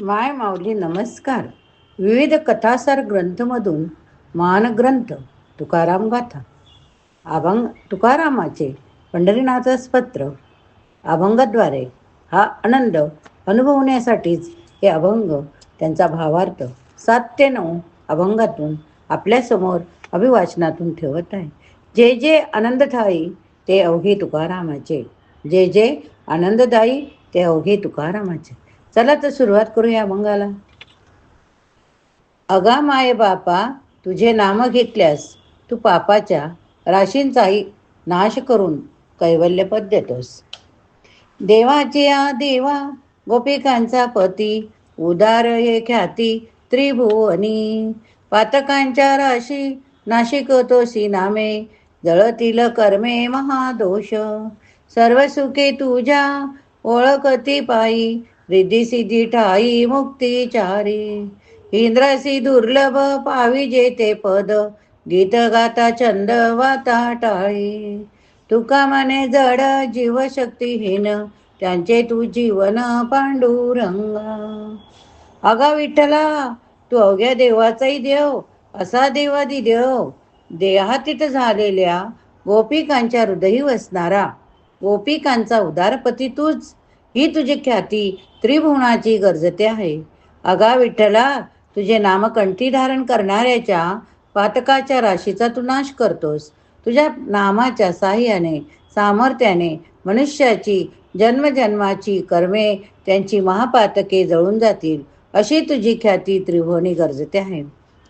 माय माऊली नमस्कार. विविध कथासार ग्रंथमधून मानग्रंथ तुकाराम गाथा अभंग तुकारामाचे पंढरीनाथच पत्र अभंगाद्वारे हा आनंद अनुभवण्यासाठीच हे अभंग त्यांचा भावार्थ सात ते नऊ अभंगातून आपल्यासमोर अभिवाचनातून ठेवत आहे. जे जे आनंददायी ते अवघे तुकारामाचे. जे जे आनंददायी ते अवघे तुकारामाचे. चला तर सुरुवात करूया अभंगाला अगा माय बापा तुझे नाम घेतल्यास तू पापाच्या राशींचाही नाश करून कैवल्यपद देतोस. देवाचे आ देवा गोपिकांचा पती उदार हे ख्याती त्रिभुवनी. पातकांच्या राशी नाशिकतोसी नामे जळतील कर्मे महादोष. सर्व सुखे तुझ्या ओळखती पायी रिद्धी सिद्धी ठाई मुक्तिचारी. इंद्रासी दुर्लभ पावी जेते पद गीत गाता छंद वाता टाळी. तुका मने जड जीवशक्तीहीन त्यांचे तू जीवन पांडुरंगा. अगा विठ्ठला तू अवघ्या देवाचाही देव असा देवादी देव. देहातीत झालेल्या गोपिकांच्या हृदयी वसणारा गोपिकांचा उदारपती तूच. ही तुझी ख्याती त्रिभुवनाची गरजते आहे. अगा विठ्ठला तुझे नाम कंठी धारण करणाऱ्याच्या पातकाच्या राशीचा तू नाश करतोस. तुझ्या नामाच्या साह्याने सामर्थ्याने मनुष्याची जन्मजन्माची कर्मे त्यांची महापातके जळून जातील अशी तुझी ख्याती त्रिभुवनी गरजते आहे.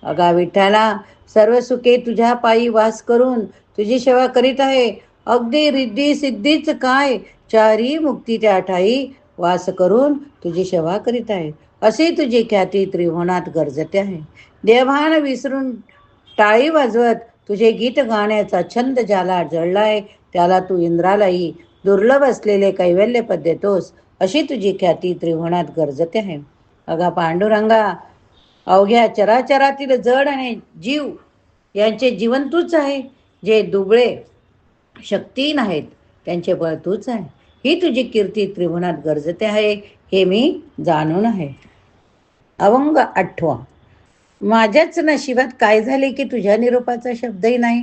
अगा विठ्ठला सर्व सुखे तुझ्या पायी वास करून तुझी सेवा करीत आहे. अगदी रिद्धी सिद्धीच काय? चारी मुक्ती त्या ठाई. वास करून तुझी सेवा करीत आहे. अशी तुझी ख्याती त्रिभुवनात गरजते आहे. देवान विसरून टाळी वाजवत तुझे गीत गाण्याचा छंद ज्याला जळलाय त्याला तू इंद्रालाही दुर्लभ असलेले कैवल्यपद देतोस अशी तुझी ख्याती त्रिभुवनात गरजते आहे. अगा पांडुरंगा अवघ्या चराचरातील जड आणि जीव यांचे जीवन तूच आहे जे दुबळे शक्ती नाहीत. त्यांचे बळ तूच आहे. ही तुझी कीर्ती त्रिभुवनात गरजते आहे हे मी जाणून आहे. अवंग आठवा. माझ्याच नशिबात काय झाले की तुझ्या निरोपाचा शब्दही नाही?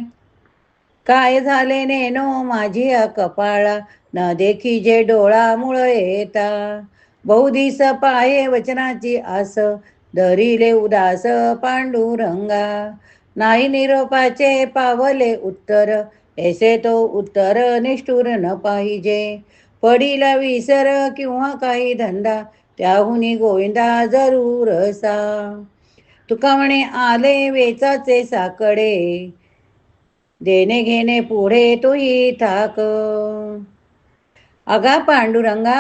काय झाले नेनो माझी कपाळा? न देखी जे डोळा मुळ येता बहुदिस पाये वचनाची आस दरिले उदास पांडुरंगा. नाही निरोपाचे पावले उत्तर ऐसे तो उत्तर निष्ठुर न पाहिजे. पडीला विसर किंवा काही धंदा त्याहुनी गोविंदा जरूर सा तुका म्हणे आले वेचाचे साकडे. देणे घेणे पुढे तोही थाक. अगा पांडुरंगा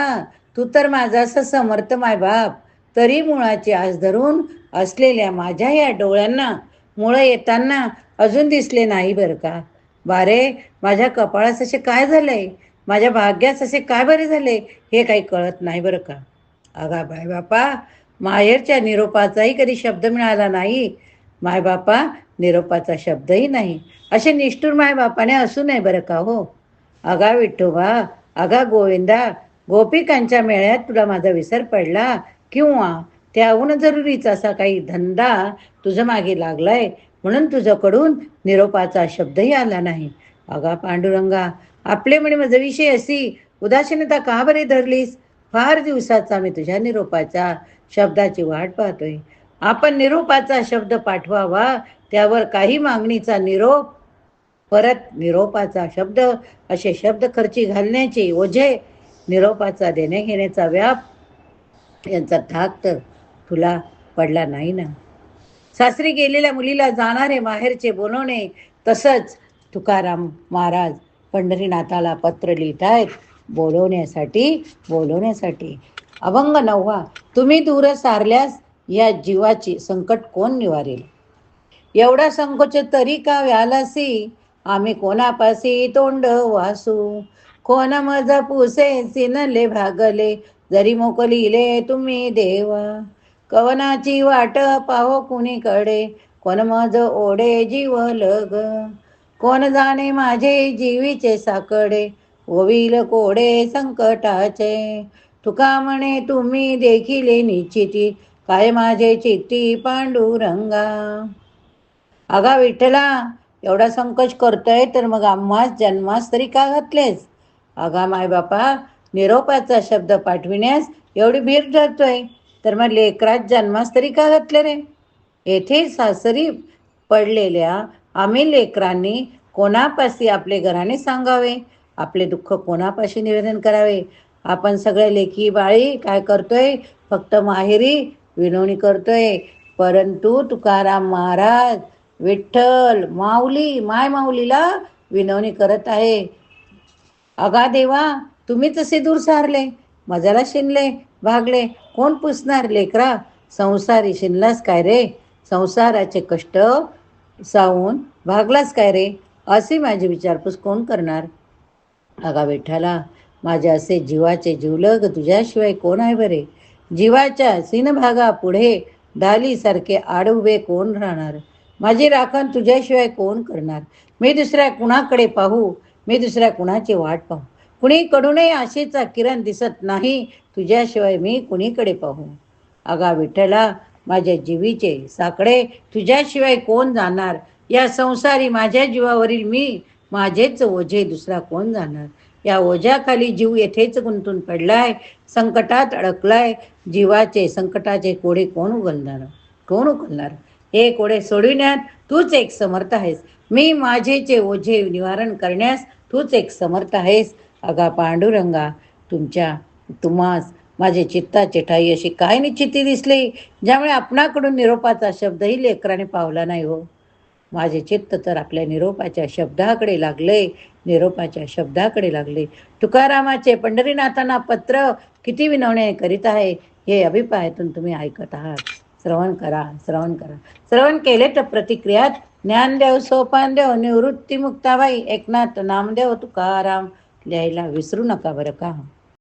तू तर माझा असं समर्थ माय बाप. तरी मुळाची आस धरून असलेल्या माझ्या या डोळ्यांना मुळं येताना अजून दिसले नाही बरं का? बारे माझ्या कपाळास असे काय झालंय माझ्या भाग्यास असे काय बरे झाले? हे काही कळत नाही बरं का? अगा बाय बापा माहेरच्या निरोपाचाही कधी शब्द मिळाला नाही. मायबापा निरोपाचा शब्दही नाही. असे निष्ठूर मायबापाने असू नये बरं का हो? अगा विठोबा अगा गोविंदा गोपिकांच्या मेळ्यात तुला माझा विसर पडला किंवा त्याहून जरुरीचा असा काही धंदा तुझं मागे लागलाय? म्हणून तुझ्याकडून निरोपाचा शब्दही आला नाही. अगा पांडुरंगा आपले म्हणे माझा विषय असी उदासीनता का बरे धरलीस? फार दिवसाचा मी तुझ्या निरोपाच्या शब्दाची वाट पाहतोय. आपण निरोपाचा शब्द पाठवावा त्यावर काही मागणीचा निरोप परत निरोपाचा शब्द असे शब्द खर्ची घालण्याचे ओझे निरोपाचा देणे घेण्याचा व्याप यांचा थाक तर तुला पडला नाही ना? सासरी गेलेल्या मुलीला जाणारे माहेरचे बोलवणे तसंच तुकाराम महाराज पंढरीनाथाला पत्र लिहित आहेत बोलवण्यासाठी बोलवण्यासाठी. अभंग नववा तुम्ही दूर सारल्यास या जीवाची संकट कोण निवारेल? एवढा संकोच तरी का व्यालासी? आम्ही कोणापासी तोंड वासू? कोण मज पुसे सिनले भागले? जरी मोकलिले तुम्ही देवा. कवनाची वाट पाहो कुणीकडे? कोण मज ओढे जीव लग? कोण जाणे माझे जीवीचे साकडे? ओविल कोडे संकटाचे. तुका म्हणे तुम्ही देखील निश्चिती. काय माझे चित्ती पांडुरंगा? अगा विठ्ठला एवढा संकोच करतोय तर मग आम्हास जन्मास तरी का घातलेस? अगा मायबापा निरोपाचा शब्द पाठविण्यास एवढी भीर धरतोय तर मग लेकरात जन्मास तरी का घातले रे? येथे सासरी पडलेल्या आम्ही लेकरांनी कोणापाशी आपले घराने सांगावे? आपले दुःख कोणापाशी निवेदन करावे? आपण सगळे लेखी बाळी काय करतोय? फक्त माहेरी विनवणी करतोय. परंतु तुकाराम महाराज विठ्ठल माऊली माय माऊलीला विनवणी करत आहे. अगा देवा तुम्हीच तसे दूर सारले मजाला शिनले भागले. कोण पुसणार लेकरा? संसारी शिनलास काय रे? संसाराचे कष्ट सावून भागलास काय रे? असे माझी विचारपूस कोण करणार? अगा विठ्ठला माझ्या असे जीवाचे जीवलग तुझ्याशिवाय कोण आहे बरे? जीवाच्या सिनभागा पुढे डालीसारखे आडउभे कोण राहणार? माझी राखण तुझ्याशिवाय कोण करणार? मी दुसऱ्या कुणाकडे पाहू? मी दुसऱ्या कुणाची वाट पाहू? कुणीकडूनही आशेचा किरण दिसत नाही. तुझ्याशिवाय मी कुणीकडे पाहू? अगा विठ्ठला माझ्या जीवीचे साकडे तुझ्याशिवाय कोण जाणार? या संसारी माझ्या जीवावरील मी माझेच ओझे दुसरा कोण जाणार? या ओझ्याखाली जीव येथेच गुंतून पडलाय संकटात अडकलाय जीवाचे संकटाचे कोडे कोण उघलणार कोण उघलणार हे कोडे सोडविण्यात तूच एक समर्थ आहेस. मी माझेचे ओझे निवारण करण्यास तूच एक समर्थ आहेस. अगा पांडुरंगा तुमच्या तुम्हास माझे चित्ताचे ठाई अशी काय निश्चिती दिसली. ज्यामुळे आपणाकडून निरोपाचा शब्दही लेकराने पावला नाही हो. माझे चित्त तर आपल्या निरोपाच्या शब्दाकडे लागले. निरोपाच्या शब्दाकडे लागले. तुकारामाचे पंढरीनाथांना पत्र किती विनवणे करीत आहे हे अभिप्रायातून तुम्ही ऐकत आहात. श्रवण करा श्रवण करा. श्रवण केले तर प्रतिक्रियात ज्ञानदेव सोपानदेव निवृत्ती मुक्ताबाई एकनाथ नामदेव तुकाराम लिहायला विसरू नका बरं का?